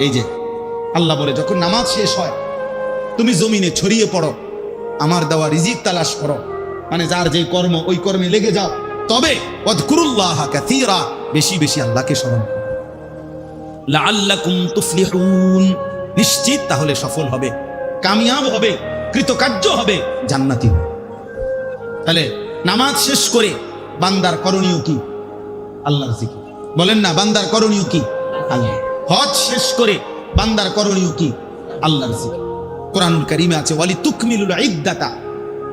এই যে, আল্লাহ বলে, যখন নামাজ শেষ হয়, তুমি জমিনে ছড়িয়ে পড়ো, আমার দেওয়া রিজিক তালাশ করো। মানে যার যে কর্ম, ওই কর্মে লেগে যাও। তবে বেশি বেশি আল্লাহকে স্মরণ নিশ্চিত তাহলে সফল হবে, কামিয়াব হবে, কৃতকার্য হবে, জান্নাতি তাহলে, নামাজ শেষ করে বান্দার করণীয় কি? আল্লাহর জিকির। বলেন না, বান্দার করণীয় কি? আল্লাহ। হজ শেষ করে বান্দার করণীয় কি? আল্লাহর জিকির। কোরআনুল কারীমে আছে ওয়ালি তুকমিলুল ইদ্দাতা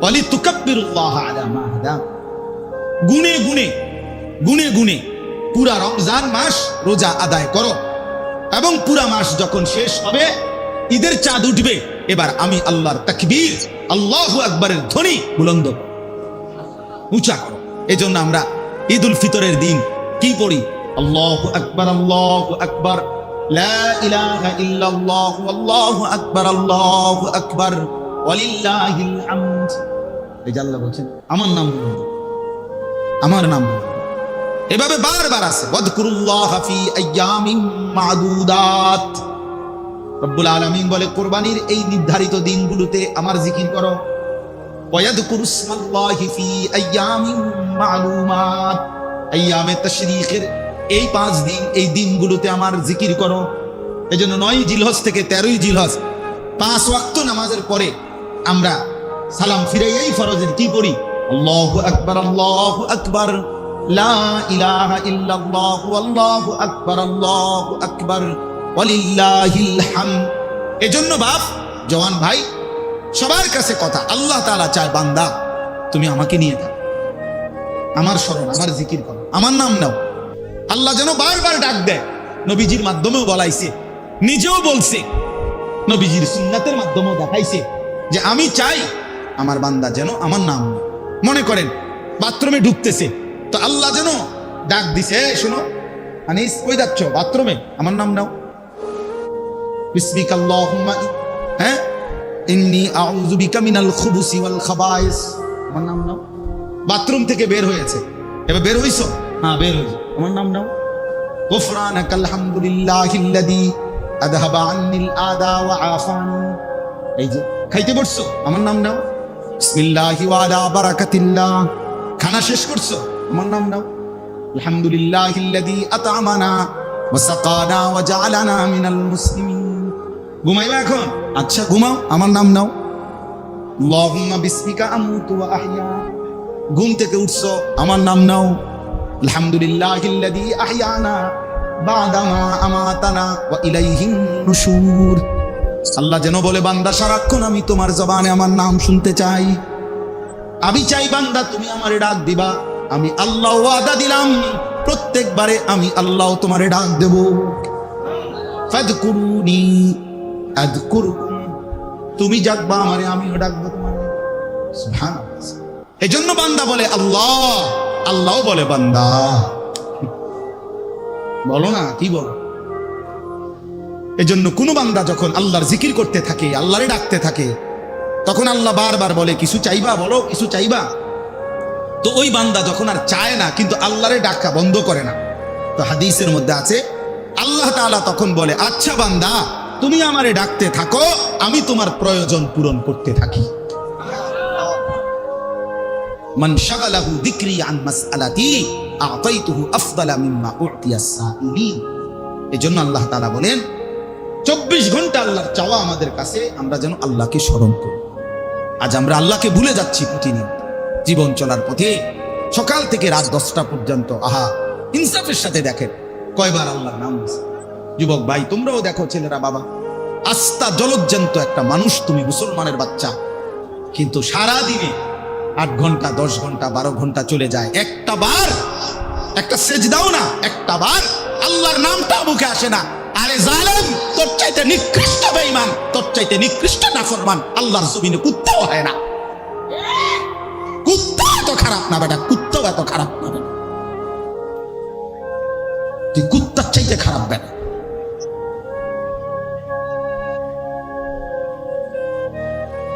ওয়ালি তুকাব্বিরুল্লাহ আলা মা হাদা। গুনে গুনে গুনে গুনে পুরা রমজান মাস রোজা আদায় করো এবং পুরা মাস যখন শেষ হবে, ঈদের চাঁদ উঠবে। এবার আমি আল্লাহর তাকবীর, আল্লাহু আকবরের ধ্বনি বুলন্দ। উঁচা করো। এই আমরা ঈদ উল ফিতরের দিন কি পড়ি? আল্লাহ আকবর আল্লাহ আকবর। লা ইলাহা ইল্লাল্লাহ আল্লাহু আকবার আল্লাহু আকবার ওয়ালিল্লাহিল হামদ এই যে আল্লাহ বলছেন আমার নাম বলুন আমার নাম বলুন এভাবে বারবার আছে ওয়াদকুরুল্লাহ ফি আইয়ামিন মাদুদাত রব্বুল আলামিন বলে কোরবানির এই নির্ধারিত দিনগুলোতে আমার জিকির করো ويذكر اسم الله في ايام معلومات ايام তাশরীকের এই পাঁচ দিন, এই দিনগুলোতে আমার জিকির করো। এই জন্য নয় জিলহজ থেকে তেরোই জিলহজ, পাঁচ ওয়াক্ত নামাজের পরে আমরা সালাম ফিরে এই ফরজের কি পড়ি? আল্লাহু আকবার আল্লাহু আকবার। এজন্য বাপ, জওয়ান ভাই, সবার কাছে কথা, আল্লাহ তাআলা চায়, বান্দা, তুমি আমাকে নিয়ে থাকো আমার স্মরণ, আমার জিকির করো, আমার নাম নাও। আল্লাহ যেন বারবার ডাক দেয়। নবীজির মাধ্যমেও বলাইছে। নিজেও বলছে। নবীজির সুন্নাতের মাধ্যমেও দেখাইছে যে আমি চাই আমার বান্দা যেন আমার নাম মনে করেন, বাথরুমে ঢুকতেছে। তো আল্লাহ যেন ডাক দিছে, "এই শোনো আনিস কই যাচ্ছ? বাথরুমে, আমার নাম নাও। হ্যাঁ? ইন্নি আউযু বিকা মিনাল খুবুসি ওয়াল খাবাইস। আমার নাম নাও। বাথরুম থেকে বের হয়েছে। এবার বের হইছো? হ্যাঁ বের হইছো। আমার নাম নাও غفرانك الحمد لله الذي اذهب عني الاذى وعافاني এই যে খাইতে বসছো আমার নাম নাও বিসমিল্লাহি ওয়া আলা বারাকাতিল্লাহ খানা শেষ করছো আমার নাম নাও আলহামদুলিল্লাহি الذي আত'আমানা ওয়া সাকানা ওয়া জাআলানা মিনাল মুসলিমিন ঘুমাইবা এখন আচ্ছা ঘুমাও আমার নাম নাও আল্লাহুম্মা বিসমিকা আমুতু ওয়া আহইয়া ঘুম থেকে উঠছো আমার নাম নাও আলহামদুলিল্লাহিল্লাযী আহইয়ানা বাদামা আমাতানা ওয়া ইলাইহিন নুশুর। আল্লাহ যেন বলে, বান্দা, সারাক্ষণ আমি তোমার জবানে আমার নাম শুনতে চাই। আমি চাই, বান্দা, তুমি আমারে ডাক দিবা। আমি আল্লাহ ওয়াদা দিলাম, প্রত্যেকবারে আমি আল্লাহ তোমারে ডাক দেব। ফাদকুরুনি আযকুরুকুম। তুমি ডাকবা আমারে, আমিও ডাকবো তোমারে। সুবহানাল্লাহ। এজন্য বান্দা বলে, আল্লাহ আল্লাহ বলে বান্দা। বলো না কি বলো? এজন্য কোনো বান্দা যখন আল্লাহর জিকির করতে থাকে আল্লাহরে ডাকতে থাকে তখন আল্লাহ বারবার বলে কিছু চাইবা বলো কিছু চাইবা? তো ওই বান্দা যখন আর চায় না কিন্তু আল্লাহরে ডাকা বন্ধ করে না। তো হাদিসের মধ্যে আছে আল্লাহ তাআলা তখন বলে আচ্ছা বান্দা তুমি আমারে ডাকতে থাকো আমি তোমার প্রয়োজন পূরণ করতে থাকি। মান শাগালাহু যিকরি আন মাসআলাতি, আতাইতুহু আফদালা মিম্মা উতিয়াস সাইলিন এজন্য আল্লাহ তাআলা বলেন, চব্বিশ ঘণ্টা আল্লাহর চাওয়া আমাদের কাছে, আমরা যেন আল্লাহকে স্মরণ করি। আজ আমরা আল্লাহকে ভুলে যাচ্ছি প্রতিনিয়ত জীবন চলার পথে, সকাল থেকে রাত দশটা পর্যন্ত, আহা, ইনসাফের সাথে দেখেন, কয়বার আল্লাহর নাম যুবক ভাই, তোমরাও দেখো ছেলেরা, বাবা। আস্তা জলজ্জান্ত একটা মানুষ, তুমি মুসলমানের বাচ্চা। কিন্তু সারা দিনে আট ঘণ্টা, দশ ঘণ্টা, বারো ঘণ্টা চলে যায়। একটা বার, একটা সেজ দাও না, একটা বার আল্লাহর নামটা মুখে আসে না। আরে জালেম, তোর চাইতে নিকৃষ্ট বেঈমান, তোর চাইতে নিকৃষ্ট নাফরমান, আল্লাহর জমিনে কুত্তাও হয় না। কুত্তা এত খারাপ না বেটা, কুত্তাও এত খারাপ না বেটা। তুই কুত্তার চাইতে খারাপ বেটা।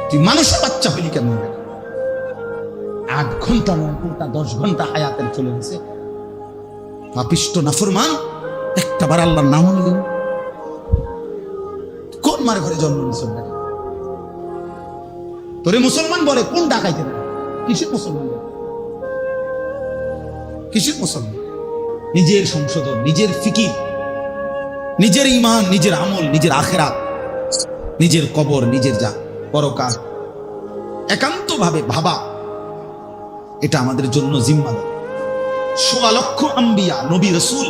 তুই মানুষের বাচ্চা হইলি কেমন বেটা? আট ঘণ্টা নয় ঘণ্টা দশ ঘণ্টা হায়াতের চলে গেছে। পাপিষ্ট, নাফরমান একটা বার আল্লাহর নাম নিলেন। মার ঘরে জন্ম বেটা? তোরে মুসলমান বলে, কোন ডাকাইতে পারে? কিসের মুসলমান? কিসের মুসলমান? নিজের সংশোধন, নিজের ফিকির, নিজের ইমান নিজের আমল, নিজের আখেরাত, নিজের কবর, নিজের যা, পরকাল। একান্তভাবে ভাবা এটা আমাদের জন্য জিম্মাদার সোয়া লক্ষ আম্বিয়া, নবী রসুল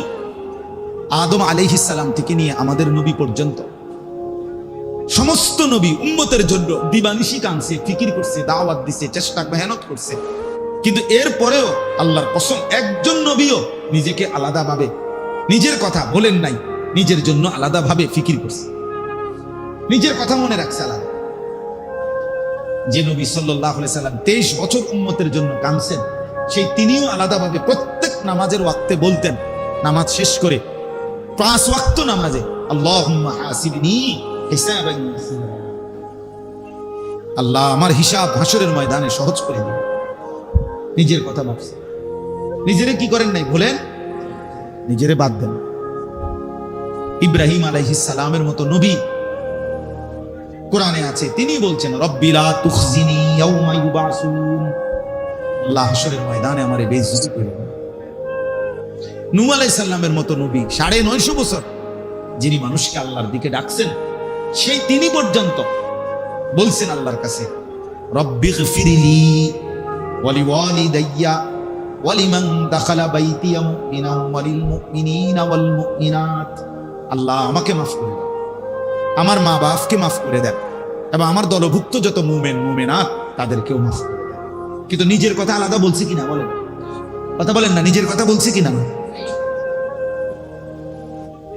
আদম আলাইহিসাল্লাম থেকে নিয়ে আমাদের নবী পর্যন্ত। সমস্ত নবী উম্মতের জন্য দিবানিশি কানছে ফিকির করছে, দাওয়াত দিছে, চেষ্টা, মেহনত করছে। কিন্তু এর পরেও আল্লাহর কসম, একজন নবীও নিজেকে আলাদাভাবে, নিজের কথা বলেন নাই, নিজের জন্য আলাদাভাবে ফিকির করছে। নিজের কথা মনে রাখছে আলাদা। যে নবী সাল্লাহ সাল্লাম তেইশ বছর উম্মতের জন্য কানছেন সেই তিনিও আলাদাভাবে প্রত্যেক নামাজের ওয়াক্তে বলতেন, নামাজ শেষ করে পাঁচ ওয়াক্ত নামাজে আল্লাহ আল্লাহ আমার হিসাব হাসরের ময়দানে সহজ করে দিন নিজের কথা ভাবছে নিজেরে কি করেন নাই বলেন নিজেরে বাদ দেন। ইব্রাহিম আলাইহিস সালামের মতো নবী কোরআনে আছে, তিনি বলছেন রব্বিলা তুখজিনি ইয়াউমা ইউবাসুন। আল্লাহ ময়দানে আমারে বেইজ্জতি করে নূহ আলাইহিস সালামের মতো নবী, সাড়ে নয়শো বছর যিনি মানুষকে আল্লাহর দিকে ডাকছেন, সেই তিনি পর্যন্ত বলছেন আল্লাহর কাছে, রব্বি গফিরলি ওয়ালি ওয়ালিদাইয়া ওয়ালিমান দাখালা বাইতিয়া মুমিনা ওয়ালিল মুমিনিনা ওয়াল মুমিনাত। আল্লাহ আমাকে মাফ করে দাও আমার মা বাপকে মাফ করে দেন এবং আমার দলভুক্ত যত মুমেন, মুমেনাত তাদেরকেও মাফ করে দেন। কিন্তু নিজের কথা আলাদা বলছি কিনা বলেন? কথা বলেন না, নিজের কথা বলছি কিনা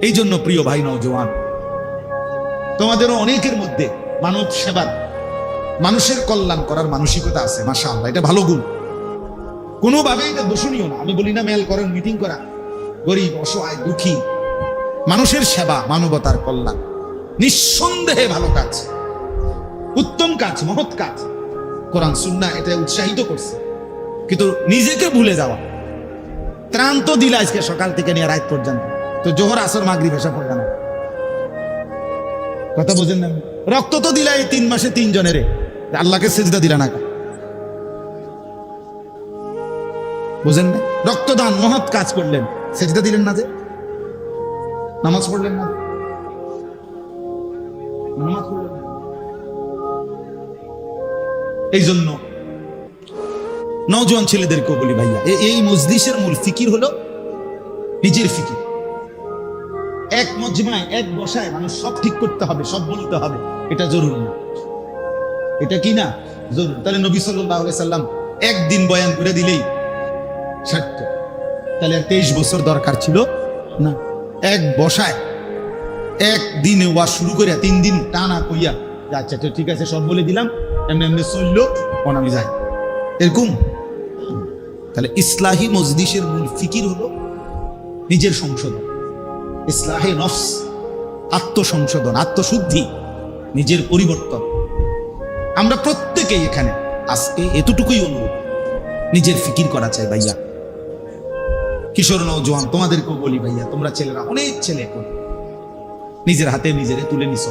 এই জন্য প্রিয় ভাই নওজোয়ান তোমাদেরও অনেকের মধ্যে মানব সেবার, মানুষের কল্যাণ করার মানসিকতা আছে মাসা আল্লাহ এটা ভালো গুণ। কোনোভাবেই এটা দোষণীয় না, আমি বলি না মেল করেন, মিটিং করা, গরিব, অসহায়, দুঃখী, মানুষের সেবা, মানবতার কল্যাণ। নিঃসন্দেহে ভালো কাজ, উত্তম কাজ, মহৎ কাজ। কোরআন সুন্না এটা উৎসাহিত করছে। কিন্তু নিজেকে ভুলে যাওয়া। ত্রাণ তো দিল আজকে সকাল থেকে নিয়ে রাত পর্যন্ত। তো জোহর, আসর মাগরি ভেসা পড়বে না কথা বুঝেন না? রক্ত তো দিলা এই তিন মাসে তিনজনের। আল্লাহকে সেজদা দিলা না বুঝেন না? রক্তদান, মহৎ কাজ করলেন। সেজদা দিলেন না যে? নামাজ পড়লেন না? নামাজ পড়লেন না। এই জন্য নওজোয়ান ছেলেদেরকেও বলি ভাইয়া এই মজলিসের মূল ফিকির হলো নিজের ফিকির। এক মজমায়, এক বসায় মানুষ সব ঠিক করতে হবে, সব বলতে হবে। এটা জরুরি না। এটা কি না? জরুরি। তাহলে নবী সাল্লাহ সাল্লাম একদিন বয়ান করে দিলেই সার্থ তাহলে আর তেইশ বছর দরকার ছিল? না। এক বসায় এক দিনে ওয়া শুরু করে তিন দিন টানা কইয়া আচ্ছা তো ঠিক আছে, সব বলে দিলাম। এমনি এমনি চলল কোন আমি যাই। এরকম। তাহলে ইসলাহী মজলিসের মূল ফিকির হলো নিজের সংশোধন। ইসলাহে নফস, আত্মসংশোধন, আত্মশুদ্ধি, নিজের পরিবর্তন। আমরা প্রত্যেকেই এখানে, আজকে এতটুকুই অনুরোধ, নিজের ফিকির করা চাই ভাইয়া। কিশোর নৌজওয়ান তোমাদেরকেও বলি ভাইয়া, তোমরা ছেলেরা, অনেক ছেলে এখন। নিজের হাতে নিজেরে তুলে নিছ।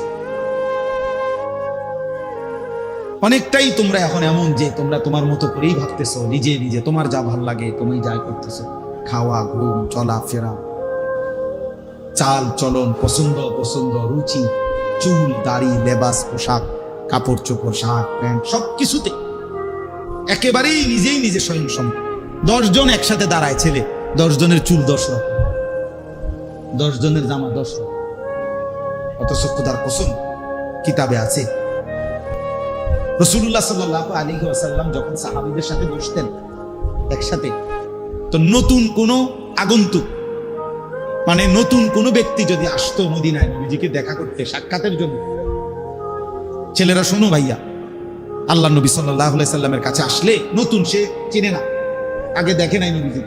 অনেকটাই তোমরা এখন এমন যে তোমরা তোমার মতো করেই ভাবতেছো, নিজে নিজে তোমার যা ভালো লাগে তুমি যাই করতেছো। খাওয়া, ঘুম, চলা, ফেরা। চাল, চলন, পছন্দ পছন্দ রুচি, চুল, দাড়ি, লেবাস, পোশাক, কাপড় চোপড় শাক প্যান্ট সব কিছুতে একেবারেই নিজেই নিজে স্বয়ং সম্পূর্ণ দশজন একসাথে দাঁড়ায় ছেলে, দশজনের চুল দশ রকম। দশ জনের জামা দশ রকম। অথচ খুদার কসম, কিতাবে আছে। রসুল্লাহ সাল্লাহ আলী ওয়াসাল্লাম যখন সাহাবিদের সাথে বসতেন একসাথে, তো নতুন কোনো আগন্তুক মানে নতুন কোনো ব্যক্তি যদি আসতো মদিনায় নবীজিকে দেখা করতে সাক্ষাতের জন্য, ছেলেরা শোনো ভাইয়া, আল্লাহ নবী সাল্লাহ সাল্লামের কাছে আসলে নতুন সে চিনে না, আগে দেখে নাই নবীজি।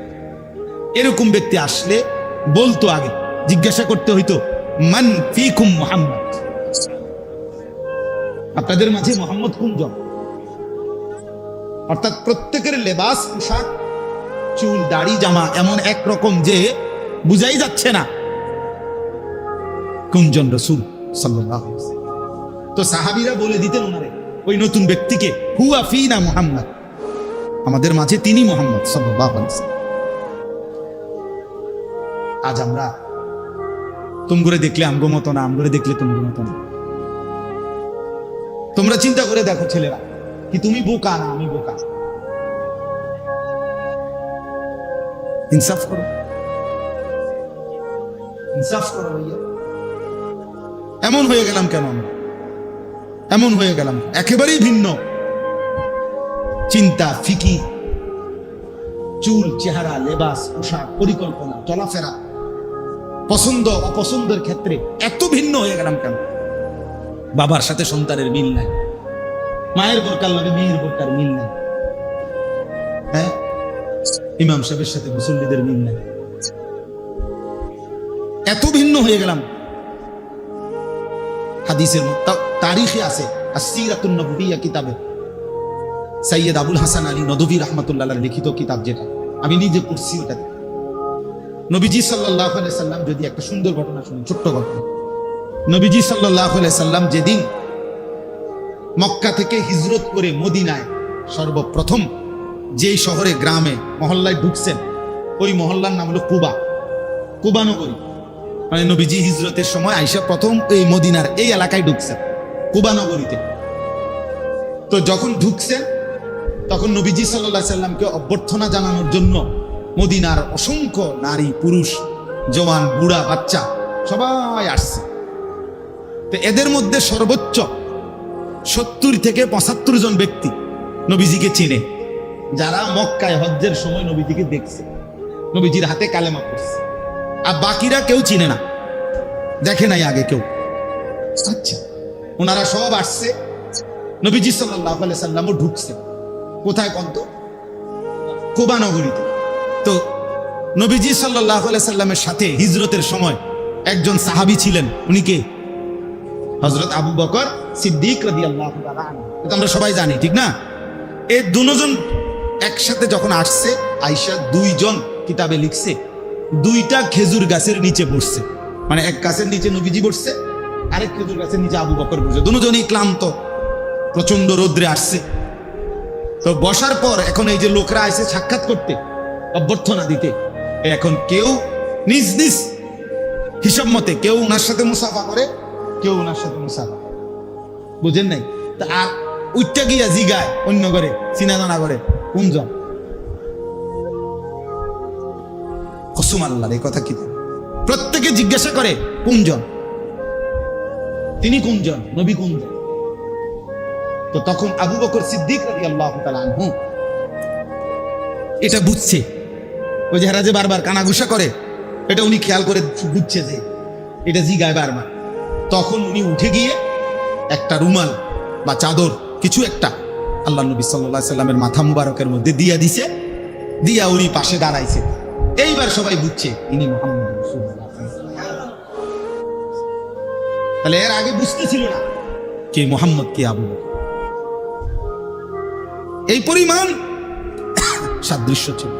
এরকম ব্যক্তি আসলে বলতো আগে, জিজ্ঞাসা করতে হইতো মান ফিকুম মোহাম্মদ। আপনাদের মাঝে মোহাম্মদ কুমজন অর্থাৎ প্রত্যেকের লেবাস, পোশাক, চুল, দাড়ি, জামা এমন এক রকম যে বুঝাই যাচ্ছে না। কুঞ্জন রসুল সাল্লাহ তো সাহাবিরা বলে দিতেন ওনারে, ওই নতুন ব্যক্তিকে, হুয়া ফিনা মোহাম্মদ। আমাদের মাঝে তিনি মোহাম্মদ আলাইহি আজ আমরা তুমগুরে দেখলে আমগো মতো না আমগুরে দেখলে তুমগো মতো না। তোমরা চিন্তা করে দেখো ছেলেরা, কি তুমি বোকা না আমি বোকা। ইনসাফ করো। ইনসাফ করো এমন হয়ে গেলাম কেন আমরা? এমন হয়ে গেলাম একেবারেই ভিন্ন। চিন্তা, ফিকি, চুল, চেহারা, লেবাস, পোশাক, পরিকল্পনা, চলাফেরা। পছন্দ অপছন্দের ক্ষেত্রে এত ভিন্ন হয়ে গেলাম কেন? বাবার সাথে সন্তানের মিল নাই। মায়ের বোরকার লগে মেয়ের বোরকার মিল নাই। হ্যাঁ? ইমাম সাহেবের সাথে মুসল্লিদের মিল নাই। এত ভিন্ন হয়ে গেলাম। হাদিসের তারিখে আছে আসিরাতুন কিতাবে। সৈয়দ আবুল হাসান আলী নদভী রহমতুল্লাহ লিখিত কিতাব যেটা। আমি নিজে পড়ছি ওটা নবীজি সাল্লাহ সাল্লাম যদি একটা সুন্দর ঘটনা শুনি, ছোট্ট ঘটনা। নবীজি সাল্লাহ সাল্লাম যেদিন মক্কা থেকে হিজরত করে মদিনায় সর্বপ্রথম যেই শহরে, গ্রামে, মহল্লায় ঢুকছেন, ওই মহল্লার নাম হলো কুবা। কুবা নগরী। মানে নবীজি হিজরতের সময় আইসা প্রথম এই মদিনার এই এলাকায় ঢুকছেন, কুবা নগরীতে। তো যখন ঢুকছেন, তখন নবীজি সাল্লাহ সাল্লামকে অভ্যর্থনা জানানোর জন্য মদিনার অসংখ্য নারী, পুরুষ, জওয়ান, বুড়া, বাচ্চা সবাই আসছে। তো এদের মধ্যে সর্বোচ্চ সত্তর থেকে পঁচাত্তর জন ব্যক্তি নবীজিকে চেনে, যারা মক্কায় হজ্জের সময় নবীজিকে দেখছে, নবীজির হাতে কালেমা করছে আর বাকিরা কেউ চিনে না, দেখে নাই আগে কেউ। আচ্ছা ওনারা সব আসছে, নবীজি সাল্লাহ সাল্লামও ঢুকছে। কোথায় কন্ত? কোবা নগরীতে। তো নবীজি সাল্লাহ সাল্লামের সাথে হিজরতের সময় একজন সাহাবি ছিলেন। উনি কে? হজরত আবু বকর সিদ্দিক আমরা সবাই জানি, ঠিক না? এই দুজন একসাথে যখন আসছে আইসা দুইজন কিতাবে লিখছে, দুইটা খেজুর গাছের নিচে বসছে। মানে এক গাছের নিচে নবীজি বসছে, আরেক খেজুর গাছের নিচে আবু বকর বসছে। দুজনই ক্লান্ত প্রচণ্ড রৌদ্রে আসছে। তো বসার পর এখন এই যে লোকরা আসে সাক্ষাৎ করতে অভ্যর্থনা দিতে। এখন কেউ নিজ নিজ হিসাব মতে কেউ ওনার সাথে মুসাফা করে, কেউ ওনার সাথে মুসাফা। বুঝেন নাই? তা আর উচ্চা গিয়া জিগায় অন্য করে চিনাজানা করে কোনজন কসুম আল্লাহর, এই কথা কি প্রত্যেকে জিজ্ঞাসা করে কোনজন তিনি কোনজন নবী কোনজন তো তখন আবু বকর সিদ্দিক তাআলা আনহু এটা বুঝছে। ওই যে হেরা যে বারবার কানাঘুষা করে, এটা উনি খেয়াল করে বুঝছে যে এটা জিগায় বারবার। তখন উনি উঠে গিয়ে একটা রুমাল বা চাদর, কিছু একটা আল্লাহ নবী সাল্লাল্লাহু সাল্লামের মাথা মুবারকের মধ্যে দিয়া দিছে, দিয়া উনি পাশে দাঁড়াইছে। এইবার সবাই বুঝছে ইনি মোহাম্মদ তাহলে এর আগে বুঝতেছিল না কে মোহাম্মদ, কে আবু এই পরিমাণ সাদৃশ্য ছিল।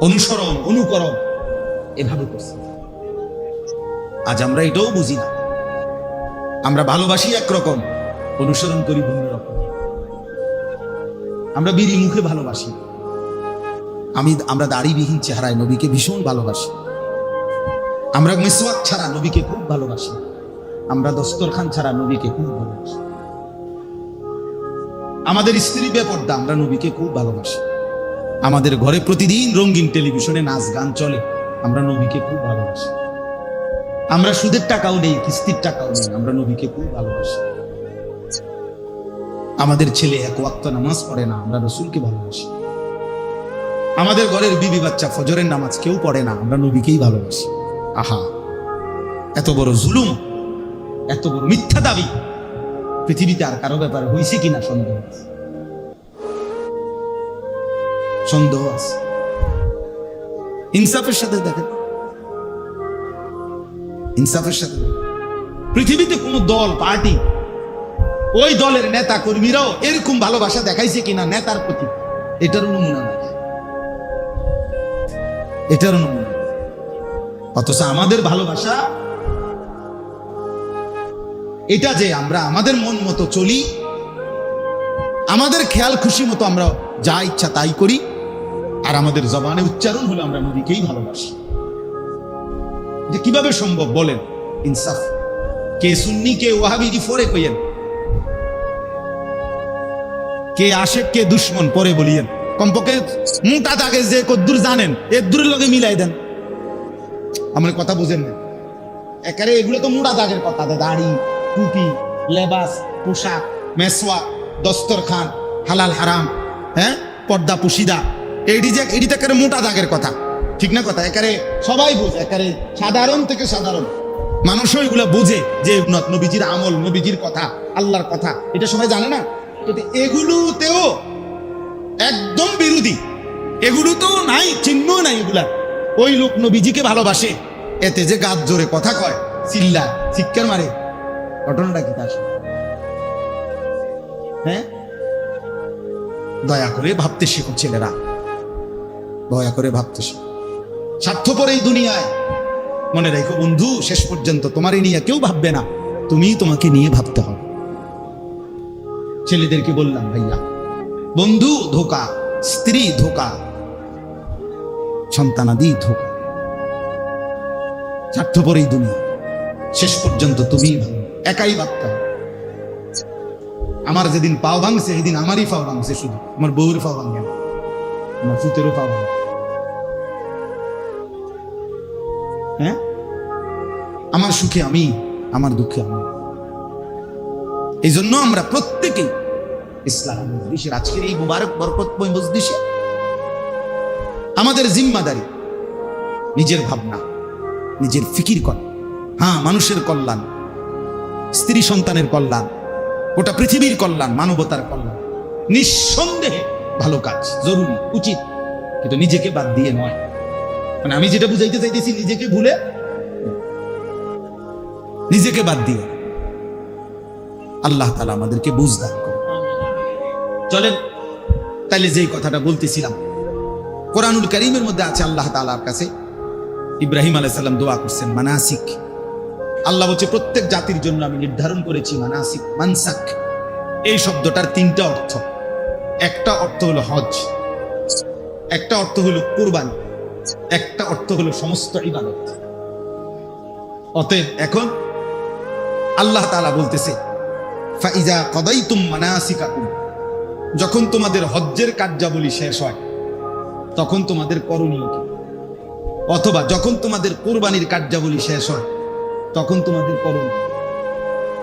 অনুসরণ, অনুকরণ। এভাবে করছে। আজ আমরা এটাও বুঝি না। আমরা ভালোবাসি একরকম, অনুসরণ করি ভিন্ন রকম। আমরা বিড়ি মুখে ভালোবাসি। আমি, আমরা দাড়িবিহীন চেহারায় নবীকে ভীষণ ভালোবাসি। আমরা মিসওয়াক ছাড়া নবীকে খুব ভালোবাসি। আমরা দস্তরখান ছাড়া নবীকে খুব ভালোবাসি। আমাদের স্ত্রী বেপর্দা, আমরা নবীকে খুব ভালোবাসি। আমাদের ঘরে প্রতিদিন রঙিন টেলিভিশনে নাচ গান চলে। আমরা নবীকে খুব ভালোবাসি। আমরা সুদের টাকাও নেই, কিস্তির টাকাও নেই, আমরা নবীকে খুব ভালোবাসি। আমাদের ছেলে এক ওয়াক্ত নামাজ পড়ে না, আমরা রসুলকে ভালোবাসি। আমাদের ঘরের বিবি বাচ্চা ফজরের নামাজ কেউ পড়ে না, আমরা নবীকেই ভালোবাসি। আহা, এত বড় জুলুম, এত বড় মিথ্যা দাবি। পৃথিবীতে আর কারও ব্যাপারে হয়েছে কিনা সন্দেহ আছে? সন্দেহ আছে। ইনসাফের সাথে দেখেন। ইনসাফের সাথে পৃথিবীতে কোন দল, পার্টি, ওই দলের নেতা কর্মীরাও এরকম ভালোবাসা দেখাইছে কিনা নেতার প্রতি, এটারও নমুনা নাই। এটারও নমুনা অথচ আমাদের ভালোবাসা, এটা যে আমরা আমাদের মন মতো চলি, আমাদের খেয়াল খুশি মতো আমরা যা ইচ্ছা তাই করি আর আমাদের জবানে উচ্চারণ হলো আমরা নবীকেই ভালোবাসি। যে কীভাবে সম্ভব বলেন? ইনসাফ। কে সুন্নি, কে ওয়াহাবি, কি ফরে কইয়েন কে আশেক, কে দুশ্মন, পরে বলিয়েন। কমপক্ষে মোটা তাকে যে কদ্দুর জানেন এর দূরের লগে মিলাই দেন। আমার কথা বুঝেন না। একারে এগুলো তো মোটা দাগের কথা দাড়ি, টুপি, লেবাস, পোশাক মেসওয়া দস্তরখান, হালাল হারাম হ্যাঁ? পর্দা, পুশিদা। এইটি যে এটি তো একেবারে মোটা দাগের কথা। ঠিক না কথা? একারে সবাই বোঝে একারে সাধারণ থেকে সাধারণ। মানুষও এগুলো বোঝে যে নবীজির আমল, নবীজির কথা, আল্লাহর কথা। এটা সবাই জানে না? এগুলোতেও একদম বিরোধী। এগুলো তো নাই চিহ্ন নাই এগুলা। ওই লোক নবীজিকে ভালোবাসে। এতে যে গাছ জোরে কথা কয়, চিল্লা, চিৎকার মারে, ঘটনাটা কি তার? হ্যাঁ? দয়া করে ভাবতে শেখো ছেলেরা। দয়া করে ভাবতে শেখো স্বার্থপর এই দুনিয়ায়। মনে রেখো বন্ধু, শেষ পর্যন্ত তোমার নিয়ে কেউ ভাববে না। তুমি তোমাকে নিয়ে ভাবতে হবে। ছেলেদেরকে বললাম, ভাইয়া, বন্ধু ধোকা, স্ত্রী ধোকা, সন্তানাদি ধোকা। স্বার্থপর এই দুনিয়া। শেষ পর্যন্ত তুমি একাই ভাবতে হবে। আমার যেদিন পাও ভাঙছে, সেদিন আমারই পাও ভাঙছে শুধু। আমার বউর পাও ভাঙে। আমার ফুতেরও পাও ভাঙে হ্যাঁ? আমার সুখে আমি, আমার দুঃখে আমি। এই জন্য আমরা প্রত্যেকেই ইসলাম মজলিসের আজকের এই মুবারক বরকতময় মজলিসে আমাদের জিম্মাদারি, নিজের ভাবনা, নিজের ফিকির করা। হ্যাঁ মানুষের কল্যাণ, স্ত্রী সন্তানের কল্যাণ, গোটা পৃথিবীর কল্যাণ, মানবতার কল্যাণ। নিঃসন্দেহে ভালো কাজ, জরুরি, উচিত। কিন্তু নিজেকে বাদ দিয়ে নয়। মানে আমি যেটা বুঝাইতে চাইতেছি নিজেকে ভুলে নিজেকে বাদ দিয়ে আল্লাহ তালা আমাদেরকে বুঝদান চলেন, তাইলে যেই কথাটা বলতেছিলাম, কোরআনুল করিমের মধ্যে আছে আল্লাহ তালার কাছে ইব্রাহিম আলাইসাল্লাম দোয়া করছেন, মানাসিক। আল্লাহ বলছে, প্রত্যেক জাতির জন্য আমি নির্ধারণ করেছি মানাসিক, মানসাক। এই শব্দটার তিনটা অর্থ। একটা অর্থ হলো হজ, একটা অর্থ হলো কুরবানি। একটা অর্থ হলো সমস্ত ইবাদত। অতএব এখন আল্লাহ তাআলা বলতেছে, ফাইজা কদাইতুম মানাসিকাকুম। যখন তোমাদের হজ্জের কার্যাবলী শেষ হয়, তখন তোমাদের করণীয় কি? অথবা যখন তোমাদের কোরবানির কার্যাবলী শেষ হয়, তখন তোমাদের করণীয়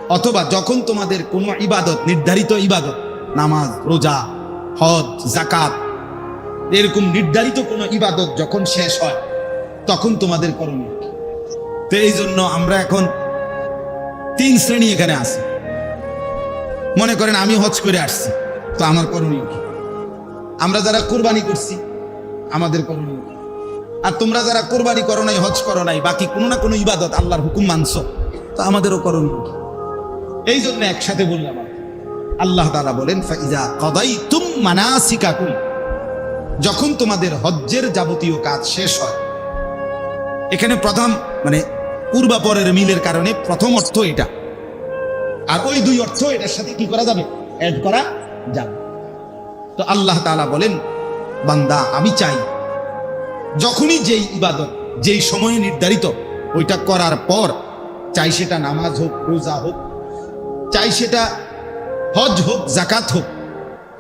অথবা যখন তোমাদের কোনো ইবাদত, নির্ধারিত ইবাদত, নামাজ, রোজা, হজ জাকাত এরকম নির্ধারিত কোনো ইবাদত যখন শেষ হয়, তখন তোমাদের করণীয়? তো এই জন্য আমরা এখন তিন শ্রেণি এখানে আছি মনে করেন আমি হজ করে আসছি, তো আমার করণীয় কি আমরা যারা কোরবানি করছি, আমাদের করণীয় কি? আর তোমরা যারা কোরবানি করো নাই, হজ করো নাই, বাকি কোনো না কোনো ইবাদত আল্লাহর হুকুম মানছো, তো আমাদেরও করণীয় কি? এই জন্য একসাথে বললাম আল্লাহ তাআলা বলেন ফাইজা কদাইতুম মানাসিকাকুম যখন তোমাদের হজ্জের যাবতীয় কাজ শেষ হয়, এখানে প্রথম মানে পূর্বাপরের মিলের কারণে প্রথম অর্থ এটা। আর ওই দুই অর্থ এটার সাথে কি করা যাবে? অ্যাড করা যাবে। তো আল্লাহ তাআলা বলেন, বান্দা, আমি চাই যখনই যেই ইবাদত, যেই সময়ে নির্ধারিত, ওইটা করার পর চাই সেটা নামাজ হোক, রোজা হোক, চাই সেটা হজ হোক জাকাত হোক,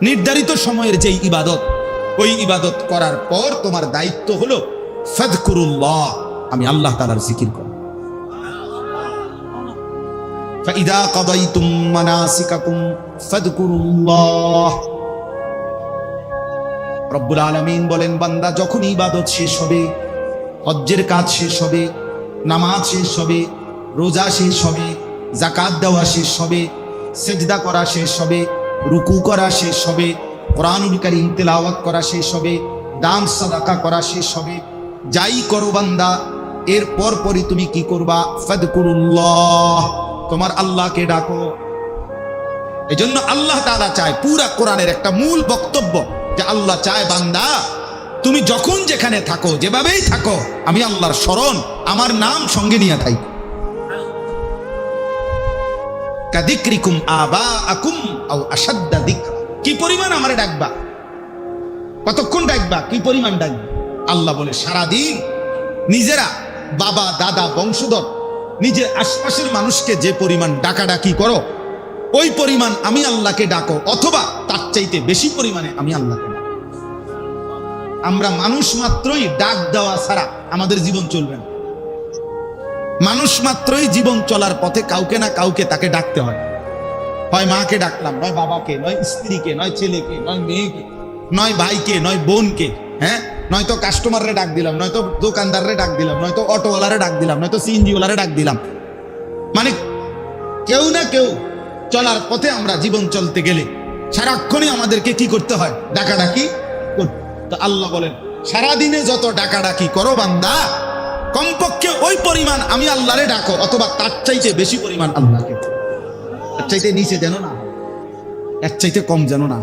নির্ধারিত সময়ের যেই ইবাদত ওই ইবাদত করার পর তোমার দায়িত্ব হলো ফাদকুরুল্লাহ আমি আল্লাহ তাআলার জিকির করব فإذا قضيتم مناسككم فاذكروا الله রব্বুল আলামিন বলেন বান্দা যখন ইবাদত শেষ হবে হজ্জের কাজ শেষ হবে নামাজ শেষ হবে রোজা শেষ হবে জাকাত দেওয়া শেষ হবে সেজদা করা শেষ হবে রুকু করা শেষ হবে কোরআনুল কারীম তেলাওয়াত করা শেষ হবে, দান সাদাকা করা শেষ হবে। যাই করো বান্দা, এর পর পরই তুমি কি করবা? ফাদকুরুল্লাহ, তোমার আল্লাহকে ডাকো। এই জন্য আল্লাহ চায়, পুরা কোরআনের একটা মূল বক্তব্য যে আল্লাহ চায়, বান্দা, তুমি যখন যেখানে থাকো, যেভাবেই থাকো, আমি আল্লাহর স্মরণ, আমার নাম সঙ্গে নিয়ে থাকি। কাদিক্রিকুম আবা আকুম আসাদ্দা দিক কি পরিমাণ আমারে ডাকবা? কতক্ষণ ডাকবা? কি পরিমাণ ডাকবা? আল্লাহ বলে, সারাদিন নিজেরা বাবা, দাদা, বংশধর, নিজের আশপাশের মানুষকে যে পরিমাণ ডাকাডাকি করো, ওই পরিমাণ আমি আল্লাহকে ডাকো, অথবা তার চাইতে বেশি পরিমাণে আমি আল্লাহকে আমরা মানুষ মাত্রই ডাক দেওয়া ছাড়া আমাদের জীবন চলবে না। মানুষ মাত্রই জীবন চলার পথে কাউকে না কাউকে তাকে ডাকতে হয়। হয় মাকে ডাকলাম, নয় বাবাকে, নয় স্ত্রীকে, নয় ছেলেকে, নয় মেয়েকে, নয় ভাইকে, নয় বোনকে হ্যাঁ? নয়তো কাস্টমাররে ডাক দিলাম নয়তো দোকানদাররে ডাক দিলাম নয়তো অটোওয়ালারে ডাক দিলাম নয়তো সিএনজিওয়ালারে ডাক দিলাম। মানে কেউ না কেউ চলার পথে আমরা জীবন চলতে গেলে সারাক্ষণই আমাদেরকে কি করতে হয়? ডাকাডাকি তো আল্লাহ বলেন, সারাদিনে যত ডাকাডাকি করো বান্দা, কমপক্ষে ওই পরিমাণ আমি আল্লাহরে ডাকো, অথবা তার চাইতে বেশি পরিমাণ আল্লাহকে। এর চাইতে নিচে যেন না এর চাইতে কম যেন না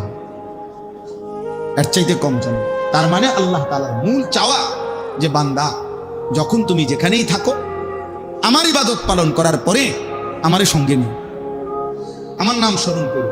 এর চাইতে কম যেন। তার মানে আল্লাহ তালার মূল চাওয়া যে বান্দা, যখন তুমি যেখানেই থাকো, আমার ইবাদত পালন করার পরে আমারে সঙ্গে নেই আমার নাম স্মরণ করো।